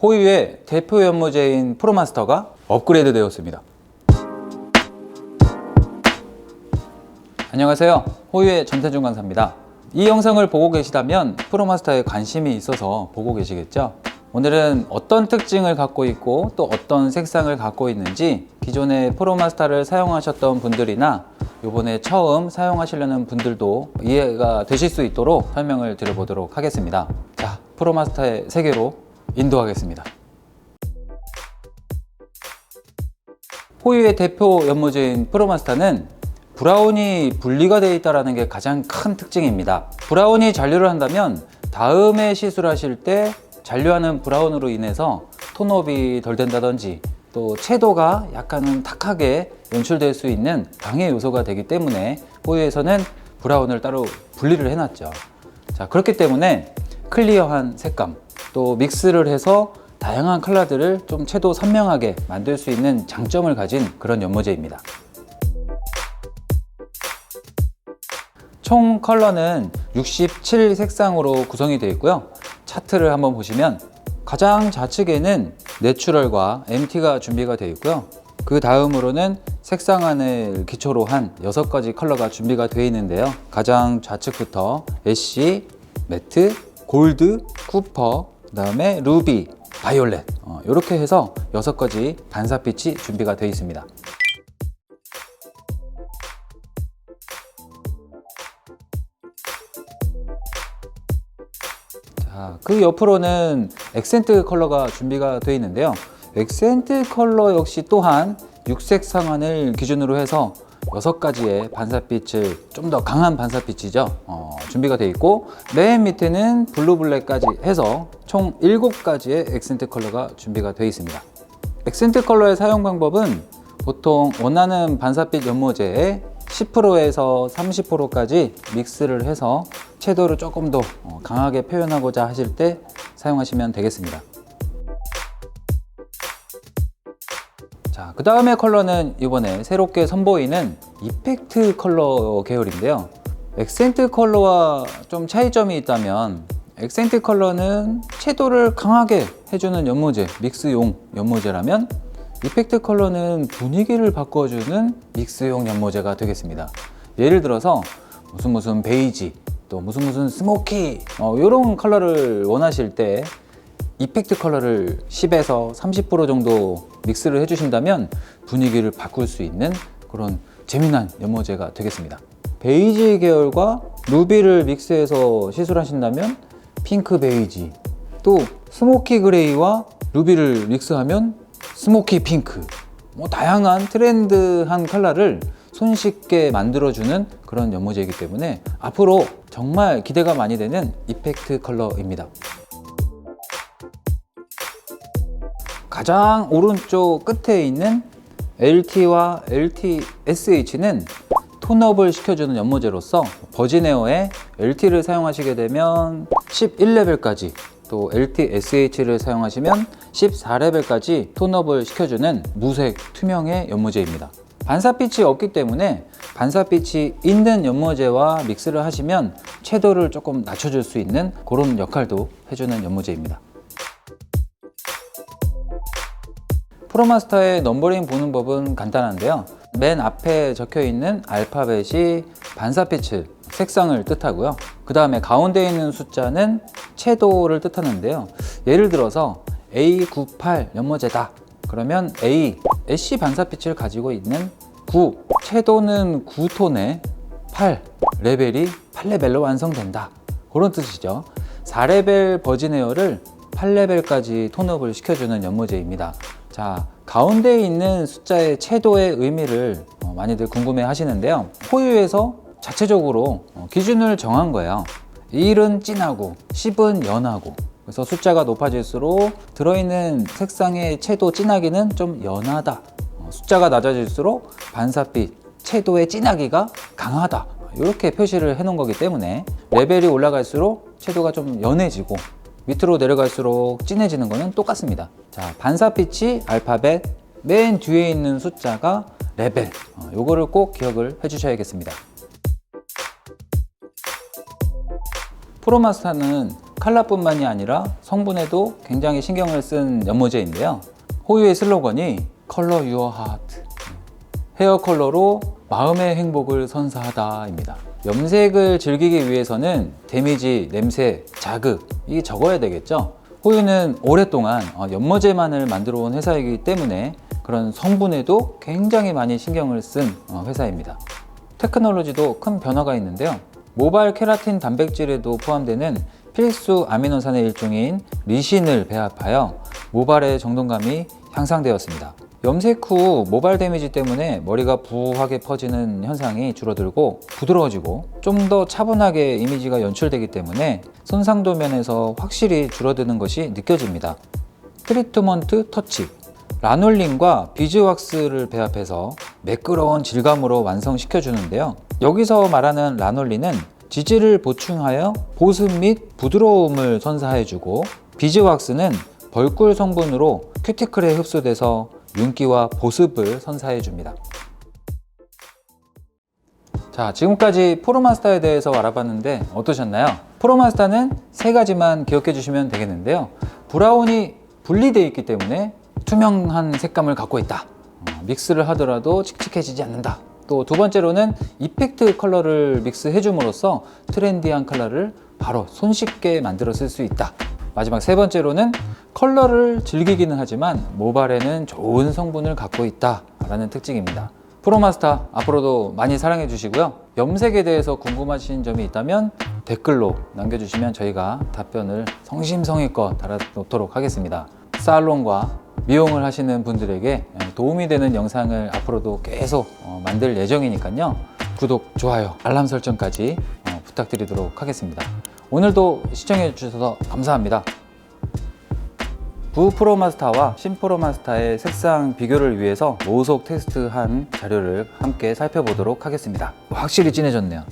호유의 대표 연모제인 프로마스터가 업그레이드 되었습니다. 안녕하세요. 호유의 전태준 강사입니다. 이 영상을 보고 계시다면 프로마스터에 관심이 있어서 보고 계시겠죠? 오늘은 어떤 특징을 갖고 있고 또 어떤 색상을 갖고 있는지 기존에 프로마스터를 사용하셨던 분들이나 이번에 처음 사용하시려는 분들도 이해가 되실 수 있도록 설명을 드려보도록 하겠습니다. 자, 프로마스터의 세계로 인도하겠습니다. 호유의 대표 연모제인 프로마스터는 브라운이 분리가 되어 있다는 게 가장 큰 특징입니다. 브라운이 잔류를 한다면 다음에 시술하실 때 잔류하는 브라운으로 인해서 톤업이 덜 된다든지 또 채도가 약간은 탁하게 연출될 수 있는 방해 요소가 되기 때문에 호유에서는 브라운을 따로 분리를 해놨죠. 자 그렇기 때문에 클리어한 색감 또 믹스를 해서 다양한 컬러들을 좀 채도 선명하게 만들 수 있는 장점을 가진 그런 연모제입니다. 총 컬러는 67 색상으로 구성이 되어 있고요. 차트를 한번 보시면 가장 좌측에는 내추럴과 MT가 준비가 되어 있고요. 그 다음으로는 색상안을 기초로 한 6가지 컬러가 준비가 되어 있는데요. 가장 좌측부터 애쉬, 매트, 골드, 쿠퍼, 그 다음에 루비, 바이올렛 어, 이렇게 해서 6가지 반사빛이 준비가 되어 있습니다. 자, 그 옆으로는 액센트 컬러가 준비가 되어 있는데요. 액센트 컬러 역시 또한 육색 상안을 기준으로 해서 여섯 가지의 반사빛을 좀 더 강한 반사빛이죠. 어, 준비가 되어 있고 맨 밑에는 블루 블랙까지 해서 총 일곱 가지의 액센트 컬러가 준비가 되어 있습니다. 액센트 컬러의 사용 방법은 보통 원하는 반사빛 연모제에 10%에서 30%까지 믹스를 해서 채도를 조금 더 어, 강하게 표현하고자 하실 때 사용하시면 되겠습니다. 자, 그 다음에 컬러는 이번에 새롭게 선보이는 이펙트 컬러 계열인데요. 액센트 컬러와 좀 차이점이 있다면 액센트 컬러는 채도를 강하게 해주는 연모제, 믹스용 연모제라면 이펙트 컬러는 분위기를 바꿔주는 믹스용 연모제가 되겠습니다. 예를 들어서 무슨 무슨 베이지, 또 무슨 무슨 스모키 어, 이런 컬러를 원하실 때 이펙트 컬러를 10에서 30% 정도 믹스를 해주신다면 분위기를 바꿀 수 있는 그런 재미난 연모제가 되겠습니다. 베이지 계열과 루비를 믹스해서 시술하신다면 핑크 베이지 또 스모키 그레이와 루비를 믹스하면 스모키 핑크 뭐 다양한 트렌드한 컬러를 손쉽게 만들어주는 그런 연모제이기 때문에 앞으로 정말 기대가 많이 되는 이펙트 컬러입니다. 가장 오른쪽 끝에 있는 LT와 LT-SH는 톤업을 시켜주는 연모제로서 버진에어의 LT를 사용하시게 되면 11레벨까지 또 LT-SH를 사용하시면 14레벨까지 톤업을 시켜주는 무색 투명의 연모제입니다. 반사빛이 없기 때문에 반사빛이 있는 연모제와 믹스를 하시면 채도를 조금 낮춰줄 수 있는 그런 역할도 해주는 연모제입니다. 프로마스터의 넘버링 보는 법은 간단한데요. 맨 앞에 적혀 있는 알파벳이 반사빛을 색상을 뜻하고요. 그 다음에 가운데 있는 숫자는 채도를 뜻하는데요. 예를 들어서 A98 연모제다. 그러면 A, 애쉬 반사빛을 가지고 있는 9, 채도는 9톤에 8, 레벨이 8레벨로 완성된다. 그런 뜻이죠. 4레벨 버진 에어를 8레벨까지 톤업을 시켜주는 연모제입니다. 자, 가운데 있는 숫자의 채도의 의미를 어, 많이들 궁금해 하시는데요. 호유에서 자체적으로 어, 기준을 정한 거예요. 1은 진하고 10은 연하고 그래서 숫자가 높아질수록 들어있는 색상의 채도 진하기는 좀 연하다. 어, 숫자가 낮아질수록 반사빛 채도의 진하기가 강하다. 이렇게 표시를 해 놓은 거기 때문에 레벨이 올라갈수록 채도가 좀 연해지고 밑으로 내려갈수록 진해지는 거는 똑같습니다. 자, 반사빛이 알파벳, 맨 뒤에 있는 숫자가 레벨. 어, 요거를 꼭 기억을 해 주셔야겠습니다. 프로마스터는 칼라뿐만이 아니라 성분에도 굉장히 신경을 쓴 연모제인데요. 호유의 슬로건이 컬러 유어 하트 헤어 컬러로 마음의 행복을 선사하다입니다. 염색을 즐기기 위해서는 데미지, 냄새, 자극 이게 적어야 되겠죠. 호유는 오랫동안 어, 연모제만을 만들어 온 회사이기 때문에 그런 성분에도 굉장히 많이 신경을 쓴 어, 회사입니다. 테크놀로지도 큰 변화가 있는데요. 모발 케라틴 단백질에도 포함되는 필수 아미노산의 일종인 리신을 배합하여 모발의 정돈감이 향상되었습니다. 염색 후 모발 데미지 때문에 머리가 부하게 퍼지는 현상이 줄어들고 부드러워지고 좀 더 차분하게 이미지가 연출되기 때문에 손상도 면에서 확실히 줄어드는 것이 느껴집니다. 트리트먼트 터치 라놀린과 비즈왁스를 배합해서 매끄러운 질감으로 완성시켜 주는데요. 여기서 말하는 라놀린은 지질을 보충하여 보습 및 부드러움을 선사해 주고 비즈왁스는 벌꿀 성분으로 큐티클에 흡수돼서 윤기와 보습을 선사해 줍니다. 자, 지금까지 포로마스타에 대해서 알아봤는데 어떠셨나요? 포로마스타는 세 가지만 기억해 주시면 되겠는데요. 브라운이 분리되어 있기 때문에 투명한 색감을 갖고 있다. 어, 믹스를 하더라도 칙칙해지지 않는다. 또 두 번째로는 이펙트 컬러를 믹스해 줌으로써 트렌디한 컬러를 바로 손쉽게 만들어 쓸 수 있다. 마지막 세 번째로는 컬러를 즐기기는 하지만 모발에는 좋은 성분을 갖고 있다라는 특징입니다. 프로마스터 앞으로도 많이 사랑해 주시고요. 염색에 대해서 궁금하신 점이 있다면 댓글로 남겨주시면 저희가 답변을 성심성의껏 달아놓도록 하겠습니다. 살롱과 미용을 하시는 분들에게 도움이 되는 영상을 앞으로도 계속 어, 만들 예정이니까요. 구독, 좋아요, 알람 설정까지 어, 부탁드리도록 하겠습니다. 오늘도 시청해 주셔서 감사합니다. 부프로마스타와 신프로마스타의 색상 비교를 위해서 모속 테스트한 자료를 함께 살펴보도록 하겠습니다. 확실히 진해졌네요.